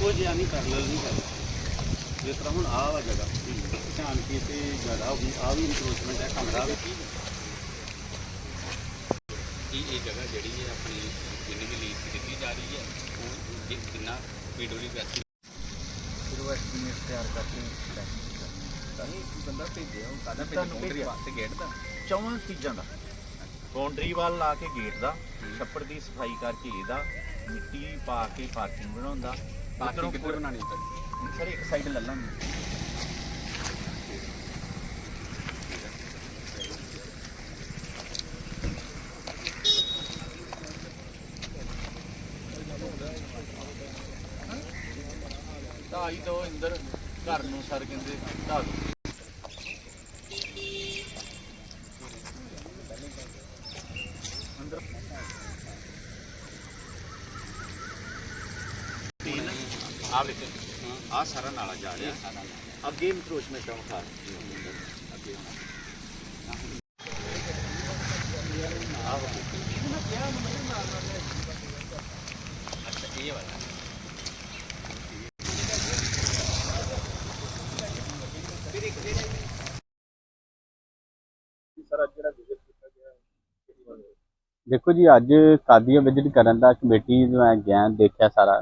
ਇੱਕੋ ਜਿਹਾ ਨਹੀਂ ਪੈਰਲਲ ਨਹੀਂ ਹੈ ਜਿਸ ਤਰ੍ਹਾਂ ਹੁਣ ਆਹ ਵਾ ਜਗ੍ਹਾ ਧਿਆਨ ਕੀ ਤੇ ਜਗ੍ਹਾ ਵੀ ਆ ਵੀ ਇਨਕਰੋਚਮੈਂਟ ਹੈ ਕਮਰਾ ਵਿੱਚ ਹੀ। ਇਹ ਇਹ ਜਗ੍ਹਾ ਜਿਹੜੀ ਹੈ ਆਪਣੀ ਜਿੰਨੀ ਵੀ ਲੀਜ਼ ਦਿੱਤੀ ਜਾ ਰਹੀ ਹੈ ਉਹ ਜਿ- ਜਿੰਨਾ ਪੀਡਬਲਿਊ ਵੈਸੀ ਫਿਰ ਉਹ ਐਸਟੀਮੇਟ ਤਿਆਰ ਕਰਕੇ ਬੰਦਾ ਭੇਜਿਆ ਉਹ ਕਾਹਦਾ ਤੁਹਾਨੂੰ ਭੇਜਿਆ? ਵਾਸਤੇ ਗੇਟ ਦਾ। ਚੌਵਾਂ ਚੀਜ਼ਾਂ ਦਾ। ਬਾਉਂਡਰੀ ਵਾਲ ਲਾ ਕੇ ਗੇਟ ਦਾ ਛੱਪੜ ਦੀ ਸਫ਼ਾਈ ਕਰਕੇ ਇਹਦਾ ਮਿੱਟੀ ਪਾ ਕੇ ਪਾਰਕਿੰਗ ਬਣਾਉਂਦਾ। ਪਾਰਕਿੰਗ ਕਿੱਧਰ ਬਣਾਣੀ ਚਾਹੀਦੀ ਸਰ ਇੱਕ ਸਾਈਡ ਲੈ ਲਾਂਗੇ। ਢਾਈ ਦੋ ਇੰਦਰ ਘਰ ਨੂੰ ਸਰ ਕਹਿੰਦੇ ਢਾ ਦੋ। ਆ ਵੇਖ ਆ ਸਾਰਾ ਨਾਲਾ ਜਾ ਰਿਹਾ। ਅੱਗੇ ਇਨਕਰੋਚਮੈਂਟ ਆ, ਵਿਖਾ ਅੱਗੇ ਅੱਛਾ ਇਹ ਵਾਲਾ ਦੇਖੋ ਜੀ, ਅੱਜ ਕਾਦੀਆਂ ਵਿਜ਼ਿਟ ਕਰਨ ਦਾ ਕਮੇਟੀ ਨੂੰ ਮੈਂ ਗਿਆ, ਦੇਖਿਆ ਸਾਰਾ।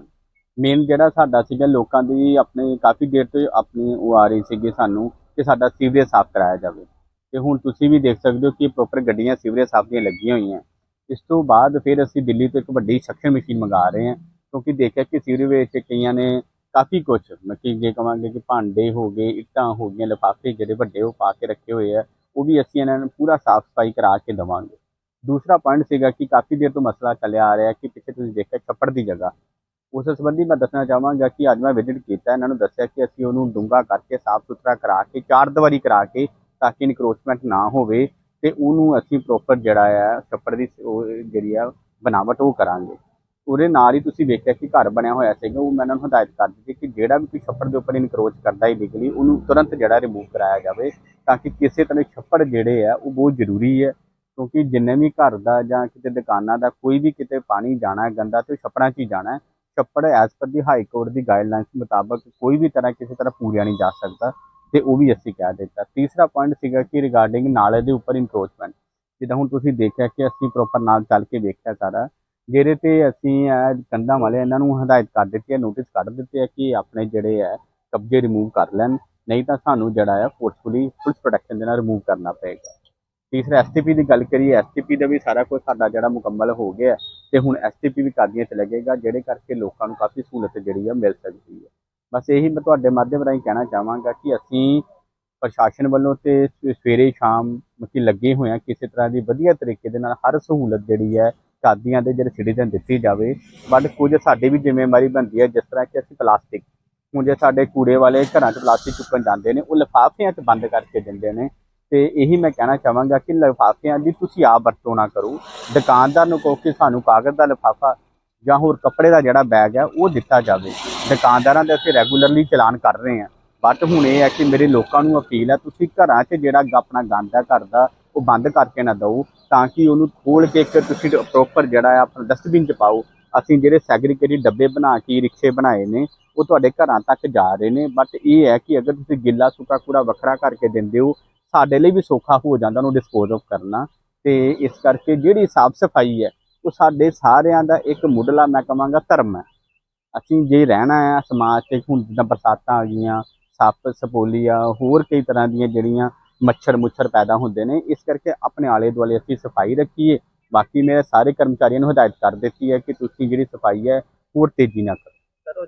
ਮੇਨ ਜਿਹੜਾ ਸਾਡਾ ਸੀਗਾ ਲੋਕਾਂ ਦੀ ਆਪਣੇ ਕਾਫੀ ਦੇਰ ਤੋਂ ਆਪਣੀ ਉਹ ਆ ਰਹੀ ਸੀਗੀ ਸਾਨੂੰ ਕਿ ਸਾਡਾ ਸੀਵਰੇਜ ਸਾਫ਼ ਕਰਾਇਆ ਜਾਵੇ। ਤੇ ਹੁਣ ਤੁਸੀਂ ਵੀ ਦੇਖ ਸਕਦੇ ਹੋ ਕਿ ਪ੍ਰੋਪਰ ਗੱਡੀਆਂ ਸੀਵਰੇਜ ਸਾਫ਼ ਦੀਆਂ ਲੱਗੀਆਂ ਹੋਈਆਂ। ਇਸ ਤੋਂ ਬਾਅਦ ਫਿਰ ਅਸੀਂ ਦਿੱਲੀ ਤੋਂ ਇੱਕ ਵੱਡੀ ਸਕਸ਼ਨ ਮਸ਼ੀਨ ਮੰਗਾ ਰਹੇ ਹਾਂ, ਕਿਉਂਕਿ ਦੇਖਿਆ ਕਿ ਸੀਵਰੇਜ ਵਿੱਚ ਕਈਆਂ ਨੇ ਕਾਫੀ ਕੁਝ ਮੈਂ ਕਿ ਜੇ ਕਹਾਂਗੇ ਕਿ ਭਾਂਡੇ ਹੋ ਗਏ, ਇੱਟਾਂ ਹੋ ਗਈਆਂ, ਲਿਫਾਫੇ ਜਿਹੜੇ ਵੱਡੇ ਉਹ ਪਾ ਕੇ ਰੱਖੇ ਹੋਏ ਆ, ਉਹ ਵੀ ਅਸੀਂ ਇਹਨਾਂ ਨੂੰ ਪੂਰਾ ਸਾਫ਼ ਸਫ਼ਾਈ ਕਰਾ ਕੇ ਦੇਵਾਂਗੇ। ਦੂਸਰਾ ਪੁਆਇੰਟ ਸੀਗਾ ਕਿ ਕਾਫੀ ਦੇਰ ਤੋਂ ਮਸਲਾ ਚੱਲਿਆ ਆ ਰਿਹਾ ਕਿ ਪਿੱਛੇ ਤੁਸੀਂ ਦੇਖਿਆ ਛੱਪੜ ਦੀ ਜਗ੍ਹਾ ਉਸ ਸੰਬੰਧੀ ਮੈਂ ਦੱਸਣਾ ਚਾਹਾਂਗਾ ਕਿ ਅੱਜ ਮੈਂ ਵਿਜ਼ਿਟ ਕੀਤਾ, ਇਹਨਾਂ ਨੂੰ ਦੱਸਿਆ ਕਿ ਅਸੀਂ ਉਹਨੂੰ ਡੂੰਘਾ ਕਰਕੇ ਸਾਫ਼ ਸੁਥਰਾ ਕਰਾ ਕੇ, ਚਾਰ ਦੀਵਾਰੀ ਕਰਾ ਕੇ ਤਾਂ ਕਿ ਇਨਕਰੋਚਮੈਂਟ ਨਾ ਹੋਵੇ ਤੇ ਉਹਨੂੰ ਅਸੀਂ ਪ੍ਰੋਪਰ ਜਿਹੜਾ ਆ, ਛੱਪੜ ਦੀ ਉਹ ਜਿਹੜੀ ਆ, ਬਣਾਵਟ ਉਹ ਕਰਾਂਗੇ। ਉਹਦੇ ਨਾਲ ਹੀ ਤੁਸੀਂ ਵੇਖਿਆ ਕਿ ਘਰ ਬਣਿਆ ਹੋਇਆ ਸੀਗਾ, ਉਹ ਮੈਂ ਇਹਨਾਂ ਨੂੰ ਹਦਾਇਤ ਕਰ ਦਿੱਤੀ ਕਿ ਜਿਹੜਾ ਵੀ ਕੋਈ ਛੱਪੜ ਦੇ ਉੱਪਰ ਇਨਕਰੋਚ ਕਰਦਾ ਹੈ ਲੀਗਲੀ ਉਹਨੂੰ ਤੁਰੰਤ ਜਿਹੜਾ ਰਿਮੂਵ ਕਰਾਇਆ ਜਾਵੇ ਤਾਂ ਕਿ ਕਿਸੇ ਤਰ੍ਹਾਂ ਦੇ ਛੱਪੜ ਜਿਹੜੇ ਆ, ਉਹ ਬਹੁਤ ਜ਼ਰੂਰੀ ਹੈ ਕਿਉਂਕਿ ਜਿੰਨੇ ਵੀ ਘਰ ਦਾ ਜਾਂ ਕਿਤੇ ਦੁਕਾਨਾਂ ਦਾ ਕੋਈ ਵੀ ਕਿਤੇ ਪਾਣੀ ਜਾਣਾ, ਗੰਦਾ ਤੇ ਉਹ ਛੱਪੜਾਂ 'ਚ ਹੀ ਜਾਣਾ ਛੱਪੜ ਐਸ ਪਰ ਦੀ ਹਾਈ ਕੋਰਟ ਦੀ ਗਾਈਡਲਾਈਨਸ ਮੁਤਾਬਕ ਕੋਈ ਵੀ ਤਰ੍ਹਾਂ ਕਿਸੇ ਤਰ੍ਹਾਂ ਪੂਰਿਆ ਨਹੀਂ ਜਾ ਸਕਦਾ ਤੇ ਉਹ ਵੀ ਅਸੀਂ ਕਹਿ ਦਿੱਤਾ। ਤੀਸਰਾ ਪੁਆਇੰਟ ਸੀਗਾ ਕਿ ਰਿਗਾਰਡਿੰਗ ਨਾਲੇ ਦੇ ਉੱਪਰ ਇਨਕਰੋਚਮੈਂਟ ਜਿੱਦਾਂ ਹੁਣ ਤੁਸੀਂ ਦੇਖਿਆ ਕਿ ਅਸੀਂ ਪ੍ਰੋਪਰ ਨਾਲ ਚੱਲ ਕੇ ਵੇਖਿਆ ਸਾਰਾ ਜਿਹਦੇ ਤੇ ਅਸੀਂ ਇਹ ਕੰਧਾਂ ਵਾਲੇ ਇਹਨਾਂ ਨੂੰ ਹਦਾਇਤ ਕਰ ਦਿੱਤੀ ਹੈ ਨੋਟਿਸ ਕੱਢ ਦਿੱਤੇ ਆ ਕਿ ਆਪਣੇ ਜਿਹੜੇ ਹੈ ਕਬਜ਼ੇ ਰਿਮੂਵ ਕਰ ਲੈਣ, ਨਹੀਂ ਤਾਂ ਸਾਨੂੰ ਜਿਹੜਾ ਹੈ ਫੋਰਸਫੁਲੀ ਪੁਲਿਸ ਪ੍ਰੋਟੈਕਸ਼ਨ ਦੇ ਨਾਲ ਰਿਮੂਵ ਕਰਨਾ ਪਏਗਾ। ਤੀਸਰਾ ਐਸਟੀਪੀ ਦੀ ਗੱਲ ਕਰੀਏ ਐਸਟੀਪੀ ਦਾ ਵੀ ਸਾਰਾ ਕੁਝ ਸਾਡਾ ਜਿਹੜਾ ਮੁਕੰਮਲ ਹੋ ਗਿਆ। ਤੇ ਹੁਣ ਐਸਟੀਪੀ ਵੀ ਕਾਦੀਆਂ ਚ ਲੱਗੇਗਾ, ਜਿਹੜੇ ਕਰਕੇ ਲੋਕਾਂ ਨੂੰ ਕਾਫੀ ਸਹੂਲਤ ਜਿਹੜੀ ਆ ਮਿਲ ਸਕਦੀ ਹੈ ਬਸ ਇਹੀ ਮੈਂ ਤੁਹਾਡੇ ਮਾਧਿਅਮ ਰਾਹੀਂ ਕਹਿਣਾ ਚਾਹਾਂਗਾ ਕਿ ਅਸੀਂ ਪ੍ਰਸ਼ਾਸਨ ਵੱਲੋਂ ਤੇ ਸਵੇਰੇ ਸ਼ਾਮ ਮਤਲਬ ਲੱਗੇ ਹੋਏ ਆ, ਕਿਸੇ ਤਰ੍ਹਾਂ ਦੀ ਵਧੀਆ ਤਰੀਕੇ ਦੇ ਨਾਲ ਹਰ ਸਹੂਲਤ ਜਿਹੜੀ ਹੈ ਕਾਦੀਆਂ ਦੇ ਜਿਹੜੇ ਸਿਟੀਜ਼ਨ ਦਿੱਤੀ ਜਾਵੇ। ਬਟ ਕੁਝ ਸਾਡੀ ਵੀ ਜ਼ਿੰਮੇਵਾਰੀ ਬਣਦੀ ਹੈ ਜਿਸ ਤਰ੍ਹਾਂ ਕਿ ਅਸੀਂ ਪਲਾਸਟਿਕ, ਹੁਣ ਜੇ ਸਾਡੇ ਕੂੜੇ ਵਾਲੇ ਘਰਾਂ 'ਚ ਪਲਾਸਟਿਕ ਚੁੱਕਣ ਜਾਂਦੇ ਨੇ, ਉਹ ਲਿਫਾਫਿਆਂ 'ਚ ਬੰਦ ਕਰਕੇ ਦਿੰਦੇ ਨੇ ਤੇ ਇਹੀ ਮੈਂ ਕਹਿਣਾ ਚਾਹਾਂਗਾ ਕਿ ਲਿਫਾਫਿਆਂ ਦੀ ਤੁਸੀਂ ਆਪ ਵਰਤੋਂ ਨਾ ਕਰੋ। ਦੁਕਾਨਦਾਰ ਨੂੰ ਕਹੋ ਕਿ ਸਾਨੂੰ ਕਾਗਜ਼ ਦਾ ਲਿਫਾਫਾ ਜਾਂ ਹੋਰ ਕੱਪੜੇ ਦਾ ਜਿਹੜਾ ਬੈਗ ਹੈ, ਉਹ ਦਿੱਤਾ ਜਾਵੇ। ਦੁਕਾਨਦਾਰਾਂ ਦੇ ਅਸੀਂ ਰੈਗੂਲਰਲੀ ਚਲਾਨ ਕਰ ਰਹੇ ਹਾਂ। ਬਟ ਹੁਣ ਇਹ ਹੈ ਕਿ ਮੇਰੇ ਲੋਕਾਂ ਨੂੰ ਅਪੀਲ ਹੈ, ਤੁਸੀਂ ਘਰਾਂ 'ਚ ਜਿਹੜਾ ਆਪਣਾ ਗੰਦ ਹੈ ਘਰ ਦਾ, ਉਹ ਬੰਦ ਕਰਕੇ ਨਾ ਦਿਓ ਤਾਂ ਕਿ ਉਹਨੂੰ ਖੋਲ ਕੇ ਇੱਕ ਤੁਸੀਂ ਪ੍ਰੋਪਰ ਜਿਹੜਾ ਹੈ ਆਪਣਾ ਡਸਟਬਿਨ 'ਚ ਪਾਓ। ਅਸੀਂ ਜਿਹੜੇ ਸੈਗਰੀਗੇਟਡ ਡੱਬੇ ਬਣਾ ਕੇ ਰਿਕਸ਼ੇ ਬਣਾਏ ਨੇ, ਉਹ ਤੁਹਾਡੇ ਘਰਾਂ ਤੱਕ ਜਾ ਰਹੇ ਨੇ। ਬਟ ਇਹ ਹੈ ਕਿ ਅਗਰ ਤੁਸੀਂ ਗਿੱਲਾ ਸੁੱਕਾ ਕੂੜਾ ਵੱਖਰਾ ਕਰਕੇ ਦਿੰਦੇ ਹੋ ਸਾਡੇ ਲਈ ਵੀ ਸੌਖਾ ਹੋ ਜਾਂਦਾ ਉਹਨੂੰ ਡਿਸਪੋਜ਼ ਆਫ ਕਰਨਾ। ਤੇ ਇਸ ਕਰਕੇ ਜਿਹੜੀ ਸਾਫ਼ ਸਫ਼ਾਈ ਹੈ, ਉਹ ਸਾਡੇ ਸਾਰਿਆਂ ਦਾ ਇੱਕ ਮੁੱਢਲਾ ਮੈਂ ਕਹਾਂਗਾ ਧਰਮ ਹੈ। ਅਸੀਂ ਜੇ ਰਹਿਣਾ ਹੈ, ਸਮਾਜ 'ਚ ਹੁਣ ਜਿੱਦਾਂ ਬਰਸਾਤਾਂ ਆ ਗਈਆਂ, ਸੱਪ, ਸਪੋਲੀਆ, ਹੋਰ ਕਈ ਤਰ੍ਹਾਂ ਦੀਆਂ ਜਿਹੜੀਆਂ ਮੱਛਰ ਮੁੱਛਰ ਪੈਦਾ ਹੁੰਦੇ ਨੇ, ਇਸ ਕਰਕੇ ਆਪਣੇ ਆਲੇ ਦੁਆਲੇ ਅਸੀਂ ਸਫ਼ਾਈ ਰੱਖੀਏ। ਬਾਕੀ ਮੇਰੇ ਸਾਰੇ ਕਰਮਚਾਰੀਆਂ ਨੂੰ ਹਦਾਇਤ ਕਰ ਦਿੱਤੀ ਹੈ ਕਿ ਤੁਸੀਂ ਜਿਹੜੀ ਸਫ਼ਾਈ ਹੈ, ਹੋਰ ਤੇਜ਼ੀ ਨਾਲ ਕਰੋ।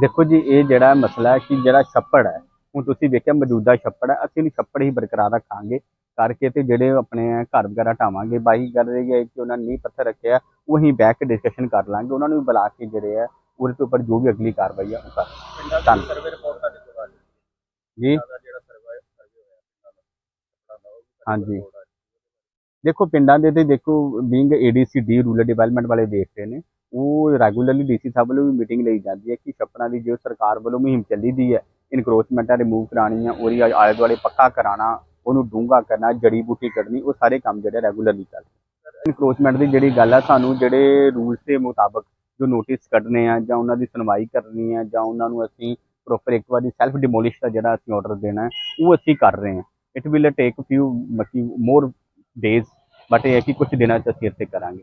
ਦੇਖੋ ਜੀ, ਇਹ ਜਿਹੜਾ ਮਸਲਾ ਹੈ ਕਿ ਜਿਹੜਾ ਛੱਪੜ ਹੈ ਹੁਣ ਤੁਸੀਂ ਵੇਖਿਆ ਮੌਜੂਦਾ ਛੱਪੜ ਹੈ ਅਸੀਂ ਇਹਨੂੰ ਛੱਪੜ ਹੀ ਬਰਕਰਾਰ ਰੱਖਾਂਗੇ ਕਰਕੇ ਤੇ ਜਿਹੜੇ ਆਪਣੇ ਘਰ ਵਗੈਰਾ ਢਾਵਾਂਗੇ। ਬਾਈ ਕਰ ਰਹੀ ਹੈ ਕਿ ਉਹਨਾਂ ਨੇ ਨੀਂਹ ਪੱਥਰ ਰੱਖਿਆ ਉਹ ਬੈਠ ਕੇ ਡਿਸਕਸ਼ਨ ਕਰ ਲਾਂਗੇ। ਉਹਨਾਂ ਨੂੰ ਬੁਲਾ ਕੇ ਜਿਹੜੇ ਆ ਉਹਦੇ ਤੋਂ ਉੱਪਰ ਜੋ ਵੀ ਅਗਲੀ ਕਾਰਵਾਈ ਆ ਉਹ ਕਰ ਧੰਨ- ਸਰਵੇ ਰਿਪੋਰਟ ਤੁਹਾਡੇ ਕੋਲ ਆ ਜੀ। ਹਾਂਜੀ। ਦੇਖੋ ਪਿੰਡਾਂ ਦੇ ਤੇ ਦੇਖੋ being ADC D rural development ਵਾਲੇ ਦੇਖ ਰਹੇ ਨੇ। ਉਹ ਰੈਗੂਲਰਲੀ ਡੀਸੀ ਸਾਹਿਬ ਵੱਲੋਂ ਵੀ ਮੀਟਿੰਗ ਲਈ ਜਾਂਦੀ ਹੈ ਕਿ ਛੱਪੜਾਂ ਦੀ ਜੋ ਸਰਕਾਰ ਵੱਲੋਂ ਮੁਹਿੰਮ ਚੱਲੀ ਦੀ ਹੈ ਇਨਕਰੋਚਮੈਂਟਾਂ ਰਿਮੂਵ ਕਰਾਉਣੀ ਉਹਦੀ ਆਲੇ ਦੁਆਲੇ ਪੱਕਾ ਕਰਾਉਣਾ, ਉਹਨੂੰ ਡੂੰਘਾ ਕਰਨਾ, ਜੜੀ ਬੂਟੀ ਕੱਢਣੀ, ਉਹ ਸਾਰੇ ਕੰਮ ਜਿਹੜੇ ਰੈਗੂਲਰਲੀ ਚੱਲ ਇਨਕਰੋਚਮੈਂਟ ਦੀ ਜਿਹੜੀ ਗੱਲ ਆ, ਸਾਨੂੰ ਜਿਹੜੇ ਰੂਲਸ ਦੇ ਮੁਤਾਬਕ ਜੋ ਨੋਟਿਸ ਕੱਢਨੇ ਆ, ਜਾਂ ਉਹਨਾਂ ਦੀ ਸੁਣਵਾਈ ਕਰਨੀ ਹੈ ਜਾਂ ਉਹਨਾਂ ਨੂੰ ਅਸੀਂ ਪ੍ਰੋਪਰ ਇੱਕ ਵਾਰੀ ਸੈਲਫ ਡਿਮੋਲਿਸ਼ ਦਾ ਜਿਹੜਾ ਅਸੀਂ ਆਰਡਰ ਦੇਣਾ ਉਹ ਅਸੀਂ ਕਰ ਰਹੇ ਹਾਂ। ਇਟ ਵਿਲ ਟੇਕ ਫਿਊ ਮਕੀ ਮੋਰ ਡੇਜ਼ ਬਟ ਇਹ ਹੈ ਕਿ ਕੁਝ ਦਿਨਾਂ ਚ ਅਸੀਂ ਇੱਥੇ ਕਰਾਂਗੇ।